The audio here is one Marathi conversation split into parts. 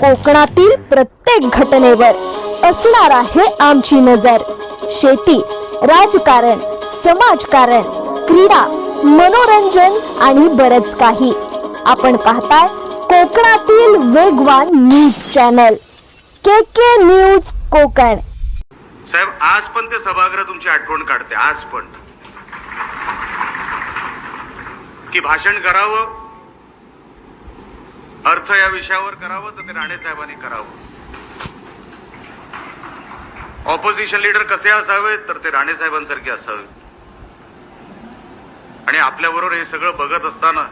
कोकणातील प्रत्येक घटनेवर असणार आहे आमची नजर. शेती राजकारण समाजकारण क्रीडा मनोरंजन आणि बरच काही. आपण पाहताय कोकणातील वेगवान news channel. K K news Konkan. साहेब आज पण ते सभागृह तुमची आठवण काढते आज पण. की भाषण करावं अर्थ या विषयावर करावं तर ते राणे साहेबांनी करावं. ऑपोजिशन लीडर कसे असावे तर ते राणे साहेबांसारखे असावे आणि आपल्याबरोबर हे सगळं बघत असताना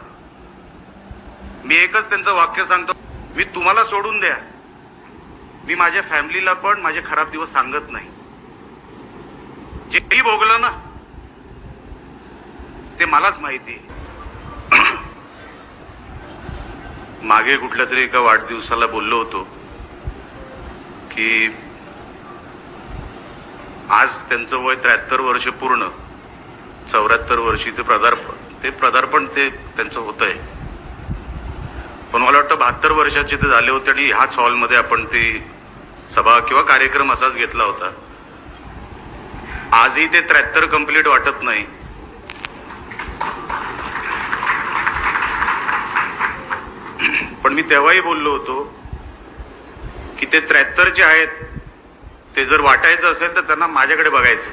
मी एकच त्यांचं वाक्य सांगतो. मी तुम्हाला सोडून द्या. मी माझ्या फॅमिलीला पण माझे खराब दिवस सांगत नाही. जेही भोगलं ना ते मलाच माहिती आहे. मागे कुठल्या तरी एका वाढदिवसाला बोललो होतो की आज त्यांचं वय त्र्याहत्तर वर्ष पूर्ण चौऱ्याहत्तर वर्षी ते प्रदार्पण ते प्रदार्पण ते त्यांचं होत आहे पण मला वाटतं बहात्तर वर्षाचे ते झाले होते आणि ह्याच हॉलमध्ये आपण ती सभा किंवा कार्यक्रम असाच घेतला होता. आजही ते त्र्याहत्तर कंप्लीट वाटत नाही पण मी तेव्हाही बोललो होतो की ते त्र्याहत्तर जे आहेत ते जर वाटायचं असेल तर त्यांना माझ्याकडे बघायचं.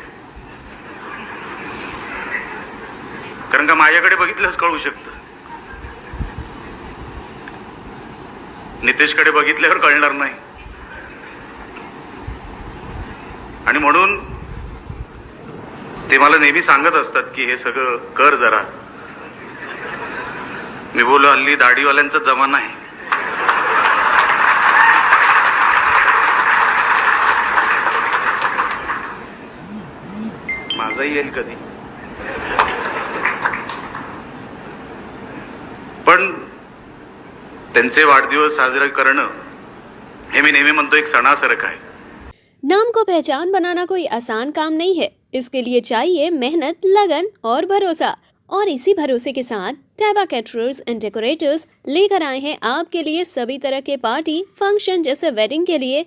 कारण का माझ्याकडे बघितलंच कळू शकतं. नितेशकडे बघितल्यावर कळणार नाही. आणि म्हणून ते मला नेहमी सांगत असतात की हे सगळं कर जरा. मी बोललो हल्ली दाढीवाल्यांचा जमाना आहे. सणासारखं आहे. नाम को पहचान बनाना कोई आसान काम नहीं है। इसके लिए चाहिए मेहनत, लगन और भरोसा। और इसी भरोसे के साथ टैबा कैटरर्स एंड डेकोरेटर्स लेकर आए हैं आपके लिए सभी तरह के पार्टी फ़ंक्शन जैसे वेडिंग के लिए।